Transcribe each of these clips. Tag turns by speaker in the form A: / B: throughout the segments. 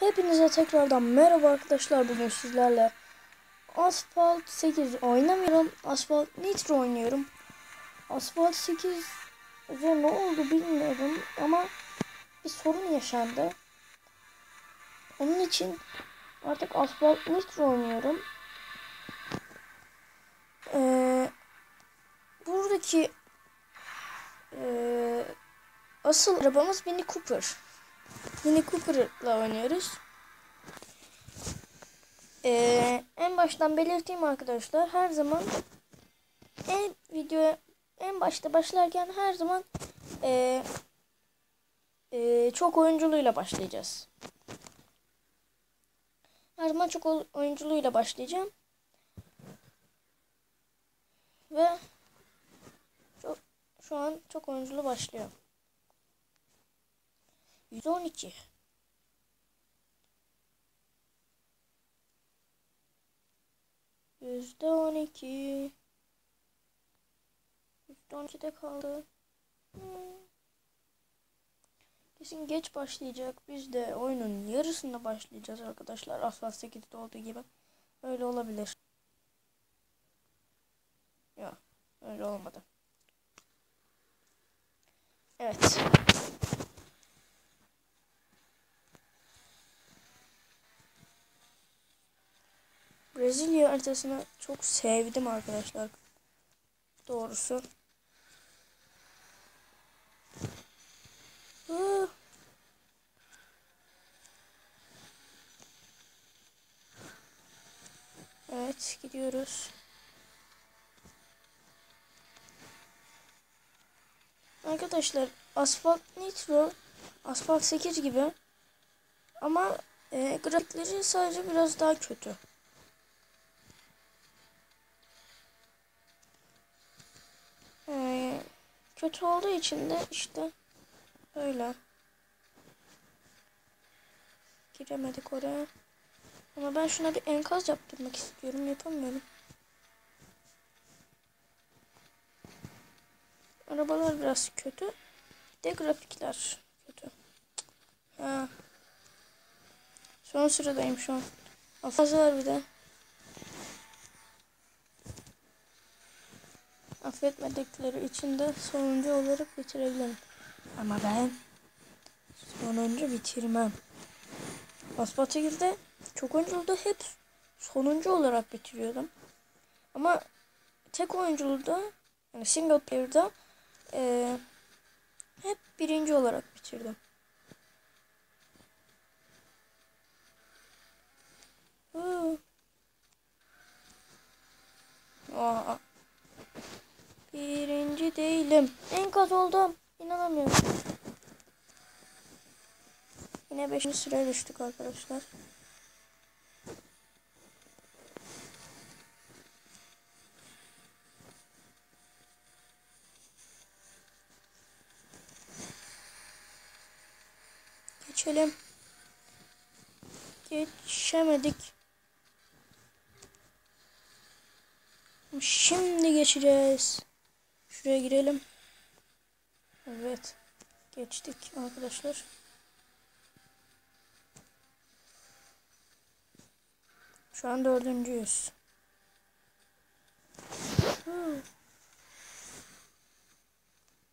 A: Hepinize tekrardan merhaba arkadaşlar. Bugün sizlerle Asphalt 8 oynamıyorum. Asphalt Nitro oynuyorum. Asphalt 8 ne oldu bilmiyorum ama bir sorun yaşandı. Onun için artık Asphalt Nitro oynuyorum. Ee, buradaki ee, asıl arabamız Mini Cooper. Mini Cooper'la oynuyoruz. Ee, en baştan belirteyim arkadaşlar. Her zaman en videoya en başta başlarken her zaman e, e, çok oyunculuğuyla başlayacağız. Her zaman çok oyunculuğuyla başlayacağım. Ve şu an çok oyunculu başlıyor. 112. Yüzde on iki. Yüzde on ikide kaldı. Hmm. Kesin geç başlayacak. Biz de oyunun yarısında başlayacağız arkadaşlar. Asfalt 8'de olduğu gibi. Öyle olabilir. Yok. Öyle olmadı. Evet. Haritasını çok sevdim arkadaşlar. Doğrusu. Evet gidiyoruz. Arkadaşlar Asfalt Nitro Asfalt 8 gibi ama e, grafikleri sadece biraz daha kötü. Kötü olduğu için de işte öyle. Giremedik oraya. Ama ben şuna bir enkaz yaptırmak istiyorum. Yapamıyorum. Arabalar biraz kötü. de grafikler kötü. Ha. Son sıradayım şu an. Afazlar bir de. Affetmedikleri için de sonuncu olarak bitirebilirim. Ama ben sonuncu bitirmem. 8'de çok oyunculuğda hep sonuncu olarak bitiriyordum. Ama tek oyunculuğda yani single player'da e, hep birinci olarak bitirdim. Aa. Birinci değilim. Enkaz oldum. İnanamıyorum. Yine beşinci sıraya düştük arkadaşlar. Geçelim. Geçemedik. Şimdi geçeceğiz. Şuraya girelim. Evet. Geçtik arkadaşlar. Şu an dördüncüyüz. Hmm.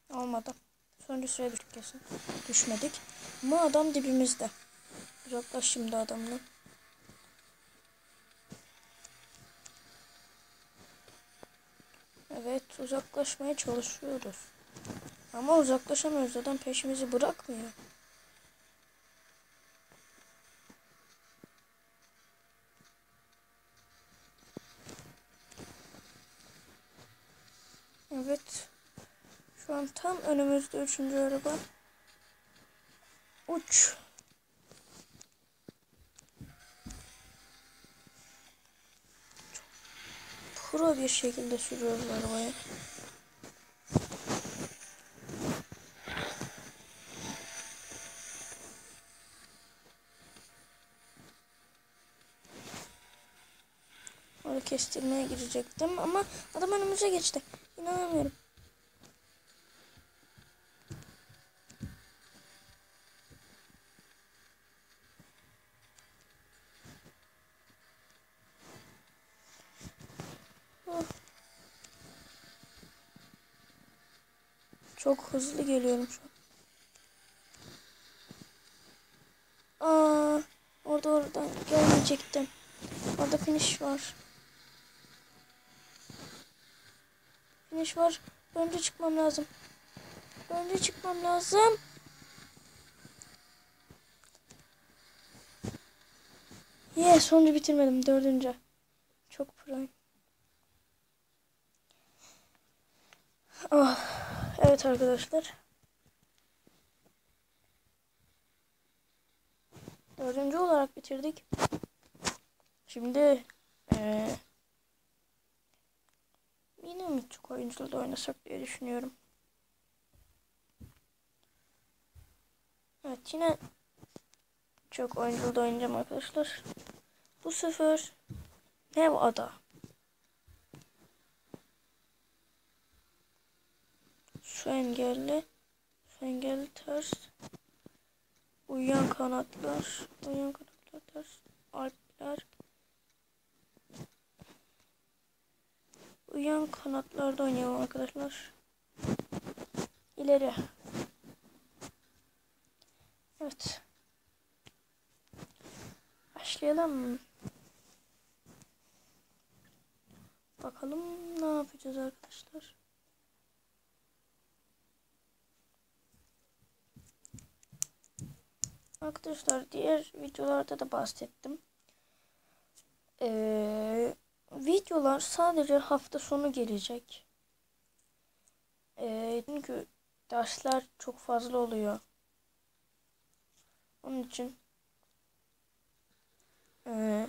A: Olmadı. Sonuncu sıraya. Düşmedik. Ama adam dibimizde. Uzaklaş şimdi adamla. Evet uzaklaşmaya çalışıyoruz. Ama uzaklaşamıyoruz. Adam peşimizi bırakmıyor. Evet. Şu an tam önümüzde üçüncü araba. Uç. Pro bir şekilde sürüyoruz arabayı. Orada kestirmeye girecektim ama adam önümüze geçti. İnanamıyorum. Çok hızlı geliyorum şu an. Aa, orada oradan gelmeyecektim. Orada finish var. Finish var. Önce çıkmam lazım. Önce çıkmam lazım. Yes, sonuncu bitirmedim. Dördüncü. Çok prime. Oh, evet arkadaşlar. Dördüncü olarak bitirdik. Şimdi ee, yine mi çok oyuncularla oynasak diye düşünüyorum. Evet yine çok oyuncularla oynayacağım arkadaşlar. Bu sefer Nevada. Su engelli. Su engelli ters. Uyuyan kanatlar. Uyuyan kanatlar ters. Alpler. Uyuyan kanatlarda oynayalım arkadaşlar. İleri. Evet. Başlayalım. Bakalım ne yapacağız arkadaşlar. Arkadaşlar diğer videolarda da bahsettim. Ee, videolar sadece hafta sonu gelecek. Ee, çünkü dersler çok fazla oluyor. Onun için ee,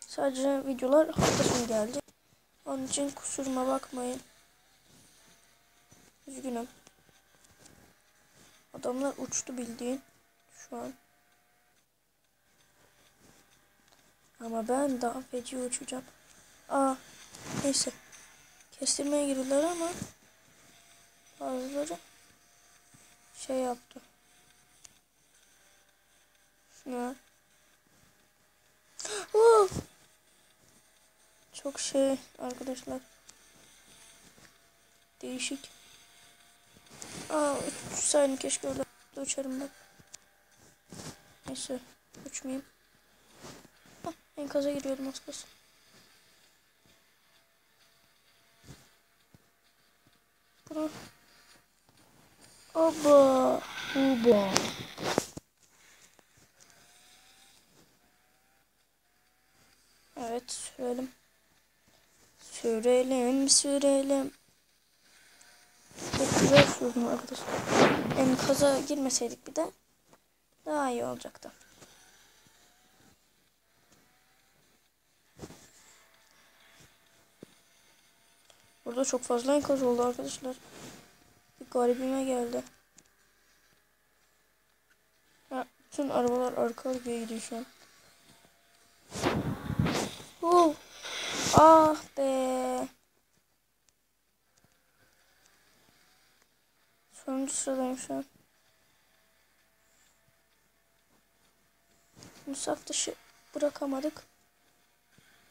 A: sadece videolar hafta sonu gelecek. Onun için kusuruma bakmayın. Üzgünüm. Adamlar uçtu bildiğin şu an. Ama ben daha feci uçacağım. Aa, neyse. Kestirmeye girdiler ama bazıları şey yaptı. Şuna. Oh! Çok şey arkadaşlar. Değişik. Aa, uçsaydım keşke orada uçarım ben. Neyse uçmayayım. Hah, enkaza giriyordum az kalsın. Buna. Oba. Oba. Evet sürelim. Sürelim sürelim. Çok güzel sürdüm arkadaşlar. Enkaza girmeseydik bir de daha iyi olacaktı. Burada çok fazla enkaz oldu arkadaşlar. Bir garibime geldi. Ha, bütün arabalar arka arkaya gidiyor şu an. Oh. Ah be. Sonuncu sıradayım şu an. Bunu saf dışı bırakamadık.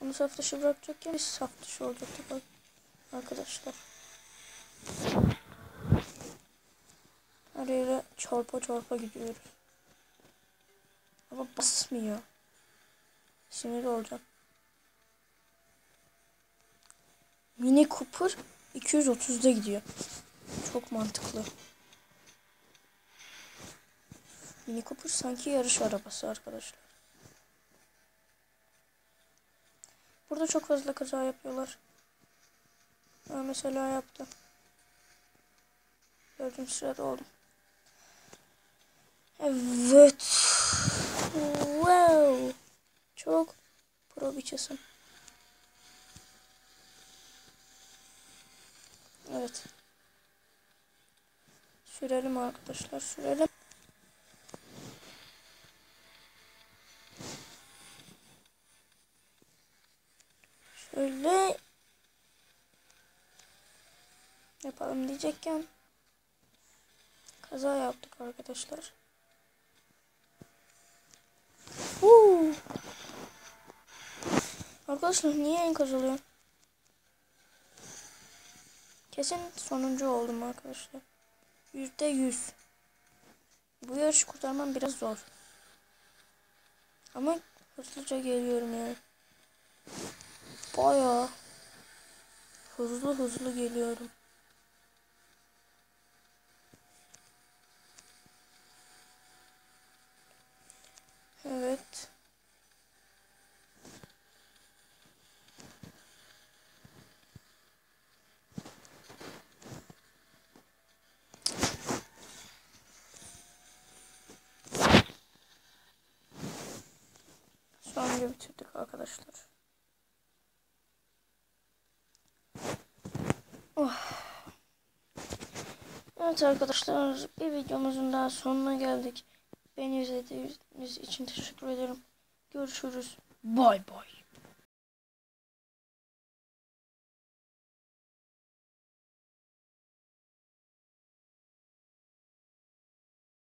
A: Bunu saf dışı bırakacakken biz saf dışı olacaktık arkadaşlar. Her yere çarpa çarpa gidiyoruz. Ama basmıyor. Sinir olacağım. Mini Cooper 230'da gidiyor. Çok mantıklı. Mini Cooper sanki yarış arabası arkadaşlar. Burada çok fazla kaza yapıyorlar. Ha, mesela yaptı. Dördüncü sırada oldum. Evet. Wow. Çok pro biçesim. Evet. Sürelim arkadaşlar sürelim. Şöyle yapalım diyecekken kaza yaptık arkadaşlar. Huu. Arkadaşlar niye enkaz oluyor? Kesin sonuncu oldum arkadaşlar. Yüzde yüz. Bu yarışı kurtarmam biraz zor. Ama hızlıca geliyorum yani. Bayağı hızlı hızlı geliyorum. Evet. Sonunda bitirdik arkadaşlar. Oh. Evet arkadaşlar bir videomuzun daha sonuna geldik. Beni izlediğiniz için teşekkür ederim. Görüşürüz. Bay bay.